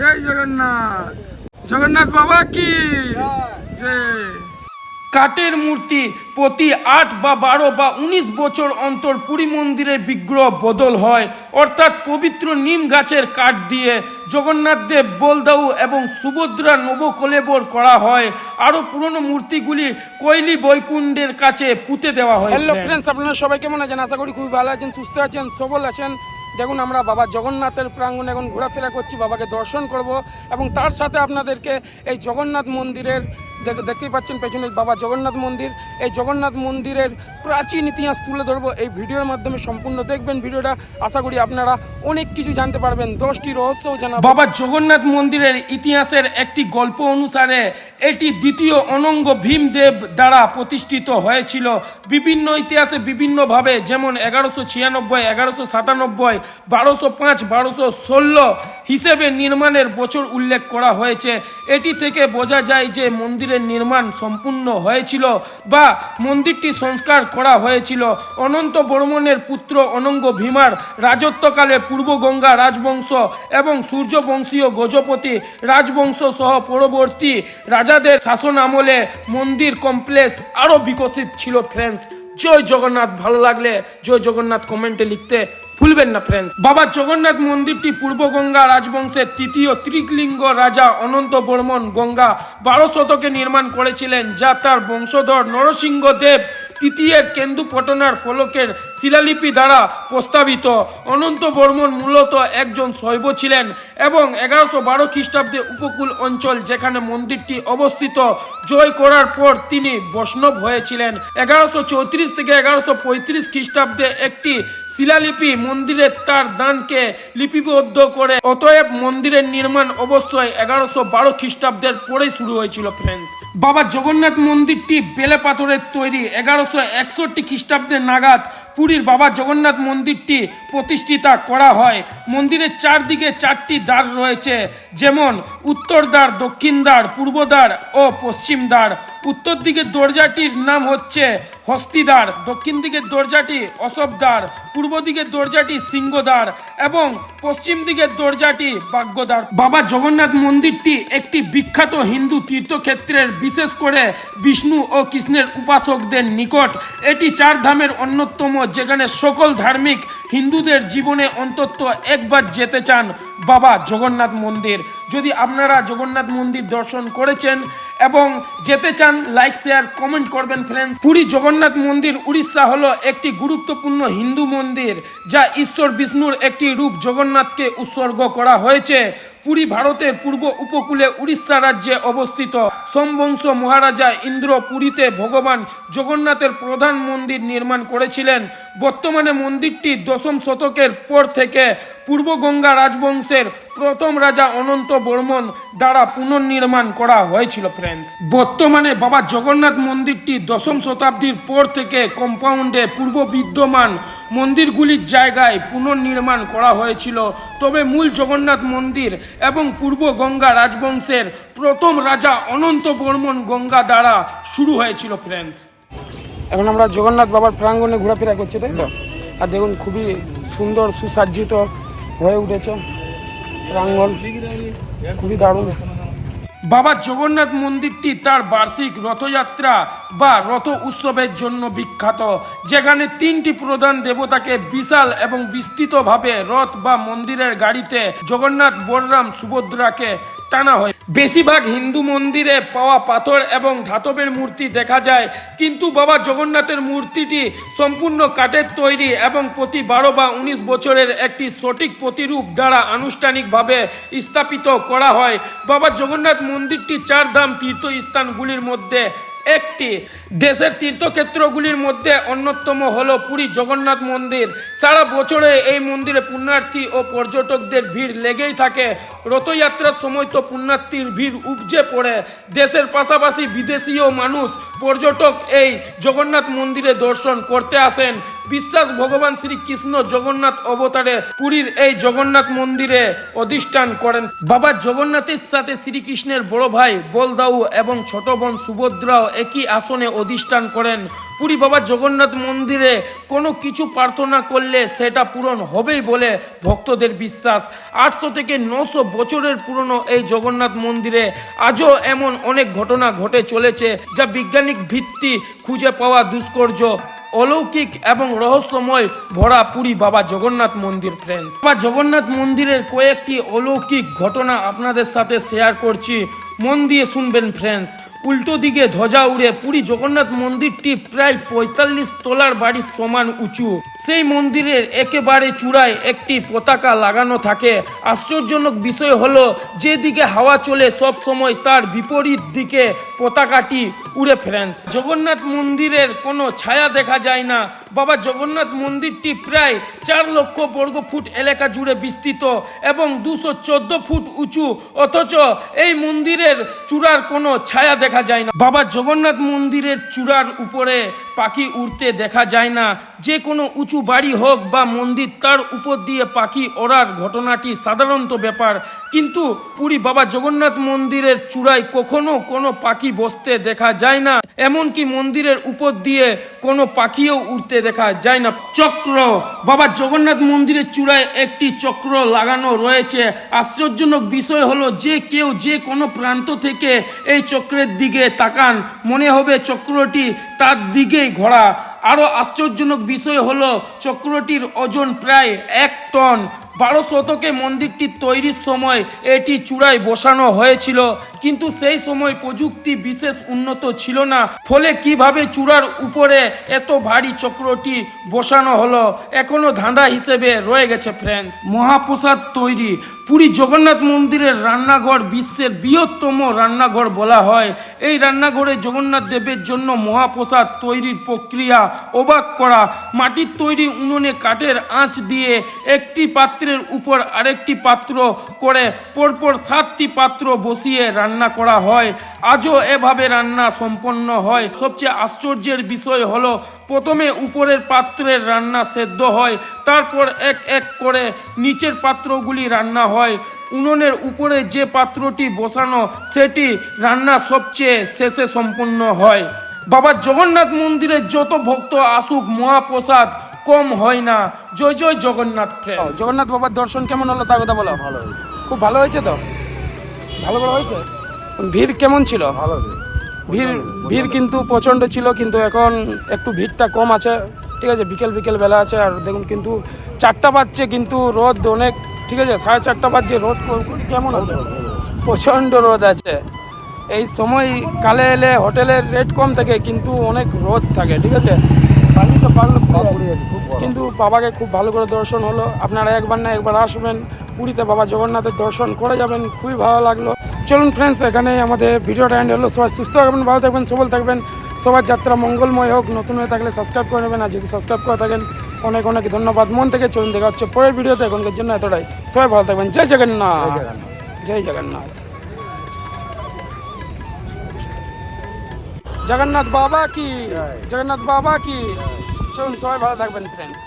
জয় জগন্নাথ। জগন্নাথ বাবা কি? জয়। কাঠের মূর্তি প্রতি আট বা বারো বা উনিশ বছর অন্তর পুরী মন্দিরের বিগ্রহ বদল হয়। অর্থাৎ পবিত্র নিম গাছের কাঠ দিয়ে জগন্নাথ দেব বলদাউ এবং সুভদ্রা নবকলেবর করা হয়। আরও পুরনো মূর্তিগুলি কৈলি বৈকুণ্ডের কাছে পুঁতে দেওয়া হয় হ্যালো ফ্রেন্ডস আপনারা সবাই কেমন আছেন? আশা করি খুবই ভালো আছেন সুস্থ আছেন সবল আছেন। দেখুন আমরা বাবা জগন্নাথের প্রাঙ্গণে এখন ঘোরাফেরা করছি, বাবাকে দর্শন করব এবং তার সাথে আপনাদেরকে এই জগন্নাথ মন্দিরের দেখ- দেখতেই পাচ্ছেন পেছনে বাবা জগন্নাথ মন্দির। এই জগন্নাথ মন্দিরের প্রাচীন ইতিহাস তুলে ধরবো, এই ভিডিওর মাধ্যমে সম্পূর্ণ দেখবেন ভিডিওটা। আশা করি আপনারা অনেক কিছু জানতে পারবেন। দশটি রহস্যও জানা বাবা জগন্নাথ মন্দিরের ইতিহাসের একটি গল্প অনুসারে এটি দ্বিতীয় অনঙ্গ ভীমদেব দ্বারা প্রতিষ্ঠিত হয়েছিল। বিভিন্ন ইতিহাসে বিভিন্নভাবে, যেমন এগারোশো ছিয়ানব্বই, এগারোশো সাতানব্বই বারোশো পাঁচ, বারোশো ষোলো হিসেবে নির্মাণের বছর উল্লেখ করা হয়েছে। এটি থেকে বোঝা যায় যে মন্দিরের নির্মাণ সম্পূর্ণ হয়েছিল বা মন্দিরটি সংস্কার করা হয়েছিল। অনন্ত বর্মনের পুত্র অনঙ্গ ভীমার রাজত্বকালে পূর্ব গঙ্গা রাজবংশ এবং সূর্যবংশীয় গজপতি রাজবংশ সহ পরবর্তী রাজাদের শাসন আমলে মন্দির কমপ্লেক্স আরও বিকশিত ছিল ফ্রেন্ডস জয় জগন্নাথ, ভালো লাগলে জয় জগন্নাথ কমেন্টে লিখতে ভুলবেন না ফ্রেন্ডস বাবা জগন্নাথ মন্দিরটি পূর্ব গঙ্গা রাজবংশের তৃতীয় ত্রিকলিঙ্গ রাজা অনন্ত বর্মন গঙ্গা বারো শতকে নির্মাণ করেছিলেন, যা তার বংশধর নরসিংহ দেব তৃতীয়ের কেন্দুপটনার ফলকের শিলালিপি দ্বারা প্রস্তাবিত। অনন্ত বর্মন মূলত একজন শৈব ছিলেন এবং এগারোশো বারো খ্রিস্টাব্দে উপকূল অঞ্চল যেখানে মন্দিরটি অবস্থিত, জয় করার পর তিনি বৈষ্ণব হয়েছিলেন। এগারোশো চৌত্রিশ থেকে এগারোশো পঁয়ত্রিশ খ্রিস্টাব্দে একটি শিলালিপি মন্দিরের তার দানকে লিপিবদ্ধ করে। অতএব মন্দিরের নির্মাণ অবশ্যই এগারোশো বারো খ্রিস্টাব্দের পরেই শুরু হয়েছিল ফ্রেন্ডস বাবা জগন্নাথ মন্দিরটি বেলে পাথরের তৈরি এগারোশো একষট্টি খ্রিস্টাব্দে নাগাদ পুরীর বাবা জগন্নাথ মন্দিরটি প্রতিষ্ঠিতা করা হয়। মন্দিরের চারদিকে চারটি দ্বার রয়েছে, যেমন উত্তর দ্বার, দক্ষিণ দ্বার, পূর্ব দ্বার ও পশ্চিম দ্বার। উত্তর দিকের দরজাটির নাম হচ্ছে হস্তিদ্বার দক্ষিণ দিকের দরজাটি অশোকদ্বার পূর্ব দিকের দরজাটি সিংহদ্বার এবং পশ্চিম দিকের দরজাটি বাগ্যদ্বার বাবা জগন্নাথ মন্দিরটি একটি বিখ্যাত হিন্দু তীর্থক্ষেত্রের, বিশেষ করে বিষ্ণু ও কৃষ্ণের উপাসকদের নিকট। এটি চার ধামের অন্যতম, যেখানে সকল ধার্মিক হিন্দুদের জীবনে অন্তত একবার যেতে চান বাবা জগন্নাথ মন্দির। যদি আপনারা জগন্নাথ মন্দির দর্শন করেছেন এবং যেতে চান লাইক শেয়ার কমেন্ট করবেন ফ্রেন্ডস পুরী জগন্নাথ মন্দির উড়িষ্যা হলো একটি গুরুত্বপূর্ণ হিন্দু মন্দির, যা ঈশ্বর বিষ্ণুর একটি রূপ জগন্নাথকে উৎসর্গ করা হয়েছে। পুরী ভারতের পূর্ব উপকূলে উড়িষ্যা রাজ্যে অবস্থিত। সোমবংশ মহারাজা ইন্দ্র পুরীতে ভগবান জগন্নাথের প্রধান মন্দির নির্মাণ করেছিলেন। বর্তমানে মন্দিরটি দশম শতকের পর থেকে পূর্ব গঙ্গা রাজবংশের প্রথম রাজা অনন্ত বর্মন দ্বারা পুনর্নির্মাণ করা হয়েছিল ফ্রেন্ডস বর্তমানে বাবা জগন্নাথ মন্দিরটি দশম শতাব্দীর পর থেকে কম্পাউন্ডে পূর্ব বিদ্যমান মন্দিরগুলির জায়গায় পুনর্নির্মাণ করা হয়েছিল। তবে মূল জগন্নাথ মন্দির এবং পূর্ব গঙ্গা রাজবংশের প্রথম রাজা অনন্ত বর্মন গঙ্গা দ্বারা শুরু হয়েছিল ফ্রেন্ডস এখন আমরা জগন্নাথ বাবার প্রাঙ্গনে ঘোরাফেরা করছি, তাই তো? আর দেখুন, খুবই সুন্দর, সুসজ্জিত হয়ে উঠেছে প্রাঙ্গণ। খুবই দারুণ। বাবা জগন্নাথ মন্দিরটি তার বার্ষিক রথযাত্রা বা রথ উৎসবের জন্য বিখ্যাত। যেখানে তিনটি প্রধান দেবতাকে বিশাল এবং বিস্তৃতভাবে রথ বা মন্দিরের গাড়িতে জগন্নাথ বলরাম সুভদ্রাকে টানা হয়। বেশিরভাগ হিন্দু মন্দিরে পাওয়া পাথর এবং ধাতবের মূর্তি দেখা যায়। কিন্তু বাবা জগন্নাথের মূর্তিটি সম্পূর্ণ কাঠের তৈরি এবং প্রতি বারো বা উনিশ বছরের একটি সঠিক প্রতিরূপ দ্বারা আনুষ্ঠানিকভাবে স্থাপিত করা হয়। বাবা জগন্নাথ মন্দিরটি চার ধাম তীর্থস্থানগুলির মধ্যে একটি। দেশের তীর্থক্ষেত্রগুলির মধ্যে অন্যতম হল পুরী জগন্নাথ মন্দির। সারা বছরে এই মন্দিরে পুণ্যার্থী ও পর্যটকদের ভিড় লেগেই থাকে। রথযাত্রার সময় তো পুণ্যার্থীর ভিড় উপজে পড়ে। দেশের পাশাপাশি বিদেশীয় মানুষ, পর্যটক এই জগন্নাথ মন্দিরে দর্শন করতে আসেন। বিশ্বাস ভগবান শ্রীকৃষ্ণ জগন্নাথ অবতারে পুরীর এই জগন্নাথ মন্দিরে অধিষ্ঠান করেন। বাবা জগন্নাথের সাথে শ্রীকৃষ্ণের বড় ভাই বলদাউ এবং ছোট বোন সুভদ্রাও একই আসনে অধিষ্ঠান করেন। পুরী বাবা জগন্নাথ মন্দিরে কোনো কিছু প্রার্থনা করলে সেটা পূরণ হবেই বলে ভক্তদের বিশ্বাস। আটশো থেকে নশো বছরের পুরনো এই জগন্নাথ মন্দিরে আজও এমন অনেক ঘটনা ঘটে চলেছে, যা বিজ্ঞানিক ভিত্তি খুঁজে পাওয়া দুষ্কর্য। অলৌকিক এবং রহস্যময় ভরা পুরী বাবা জগন্নাথ মন্দির ফ্রেন্ডস বাবা জগন্নাথ মন্দিরের কয়েকটি অলৌকিক ঘটনা আপনাদের সাথে শেয়ার করছি। মন দিয়ে শুনবেন ফ্রেন্ডস উল্টো দিকে ধ্বজা উড়ে পুরী জগন্নাথ মন্দিরটি প্রায় পঁয়তাল্লিশ তলার বাড়ির সমান উঁচু। সেই মন্দিরের একেবারে চূড়ায় একটি পতাকা লাগানো থাকে। আশ্চর্যজনক বিষয় হলো, যেদিকে হাওয়া চলে সব সময় তার বিপরীত দিকে পতাকাটি উড়ে ফ্রেন্ডস জগন্নাথ মন্দিরের কোনো ছায়া দেখা যায় না। বাবা জগন্নাথ মন্দিরটি প্রায় চার লক্ষ বর্গ ফুট এলাকা জুড়ে বিস্তৃত এবং দুশো ফুট উঁচু। অথচ এই মন্দিরের চূড়ার কোনো ছায়া দেখা যায় না। বাবা জগন্নাথ মন্দিরের চূড়ার উপরে পাখি উড়তে দেখা যায় না। যে কোনো উঁচু বাড়ি হোক বা মন্দির, তার উপর দিয়ে পাখি ওড়ার ঘটনাটি সাধারণত ব্যাপার। কিন্তু পুরী বাবা জগন্নাথ মন্দিরের চূড়ায় কখনো কোনো পাখি বসতে দেখা যায় না। এমনকি মন্দিরের উপর দিয়ে কোনো পাখিও উড়তে দেখা যায় না। চক্র। বাবা জগন্নাথ মন্দিরের চূড়ায় একটি চক্র লাগানো রয়েছে। আশ্চর্যজনক বিষয় হলো যে কেউ যে কোনো প্রান্ত থেকে এই চক্রের দিকে তাকান, মনে হবে চক্রটি তার দিকেই ঘোরা। আরও আশ্চর্যজনক বিষয় হলো চক্রটির ওজন প্রায় এক টন। বারো শতকে মন্দিরটি তৈরির সময় এটি চূড়ায় বসানো হয়েছিল, কিন্তু সেই সময় প্রযুক্তি বিশেষ উন্নত ছিল না। ফলে কীভাবে চূড়ার উপরে এত ভারী চক্রটি বসানো হলো, এখনও ধাঁধা হিসেবে রয়ে গেছে ফ্রেন্ডস মহাপ্রসাদ তৈরি। পুরী জগন্নাথ মন্দিরের রান্নাঘর বিশ্বের বৃহত্তম রান্নাঘর বলা হয়। এই রান্নাঘরে জগন্নাথ দেবের জন্য মহাপ্রসাদ তৈরির প্রক্রিয়া অবাক করা। মাটির তৈরি উনুনে কাঠের আঁচ দিয়ে একটি পাত্রের উপর আরেকটি পাত্র করে পরপর সাতটি পাত্র বসিয়ে রান্না করা হয়। আজও এভাবে রান্না সম্পন্ন হয়। সবচেয়ে আশ্চর্যের বিষয় হলো, প্রথমে উপরের পাত্রের রান্না সেদ্ধ হয়, তারপর এক এক করে নিচের পাত্রগুলি রান্না হয়। উনুনের উপরে যে পাত্রটি বসানো সেটি রান্না সবচেয়ে শেষে সম্পন্ন হয়। বাবা জগন্নাথ মন্দিরে যত ভক্ত আসুক মহাপ্রসাদ কম হয় না। জয় জয় জগন্নাথ। জগন্নাথ বাবার দর্শন কেমন হলো তার কথা বলো। ভালো খুব ভালো হয়েছে তো? ভালো করে হয়েছে? ভিড় কেমন ছিল? ভালো ভিড়। ভিড় কিন্তু প্রচণ্ড ছিল কিন্তু এখন একটু ভিড়টা কম আছে। ঠিক আছে বিকেল বিকেল বেলা আছে আর দেখুন কিন্তু চারটা বাজছে কিন্তু রোদ অনেক ঠিক আছে সাড়ে চারটা বাজছে রোদ কেমন আছে? প্রচণ্ড রোদ আছে। এই সময় কালে এলে হোটেলের রেট কম থাকে কিন্তু অনেক রোদ থাকে ঠিক আছে? কিন্তু বাবাকে খুব ভালো করে দর্শন হলো। আপনারা একবার না একবার আসবেন পুরীতে বাবা জগন্নাথের দর্শন করে যাবেন খুবই ভালো লাগল। চলুন ফ্রেন্ডস এখানে আমাদের ভিডিওটা এন্ড হলো। সবাই সুস্থ থাকবেন ভালো থাকবেন সবল থাকবেন। সবার যাত্রা মঙ্গলময় হোক নতুন হয়ে থাকলে সাবস্ক্রাইব করে নেবেন আর যদি সাবস্ক্রাইব করে থাকেন অনেক অনেক ধন্যবাদ। মন থেকে চলুন দেখা হচ্ছে পরের ভিডিওতে। এখনকার জন্য এতটাই। সবাই ভালো থাকবেন। জয় জগন্নাথ। জয় জগন্নাথ। জগন্নাথ। বাবা কি? জগন্নাথ বাবা কি? চলুন সবাই ভালো থাকবেন ফ্রেন্ডস